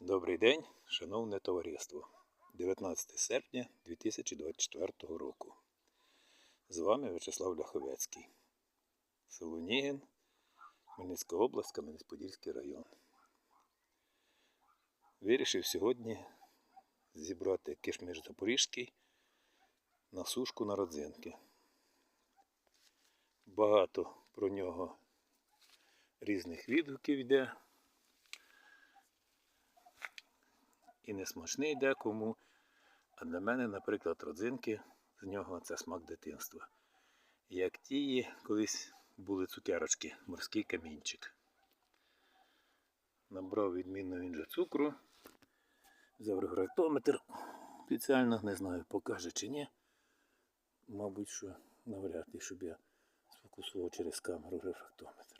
Добрий день, шановне товариство. 19 серпня 2024 року. З вами Вячеслав Ляховецький. Село Хмельницька область, Кам'янець-Подільський район. Вирішив сьогодні зібрати кишмиш запорізький на сушку на родзинки. Багато про нього різних відгуків йде. І не смачний декому. А для мене, наприклад, родзинки з нього це смак дитинства. Як тії, колись були цукерочки, морський камінчик. Набрав відмінно він же цукру. Взяв рефрактометр. Спеціально не знаю, покаже чи ні. Мабуть, що навряд ли, щоб я сфокусував через камеру рефрактометр.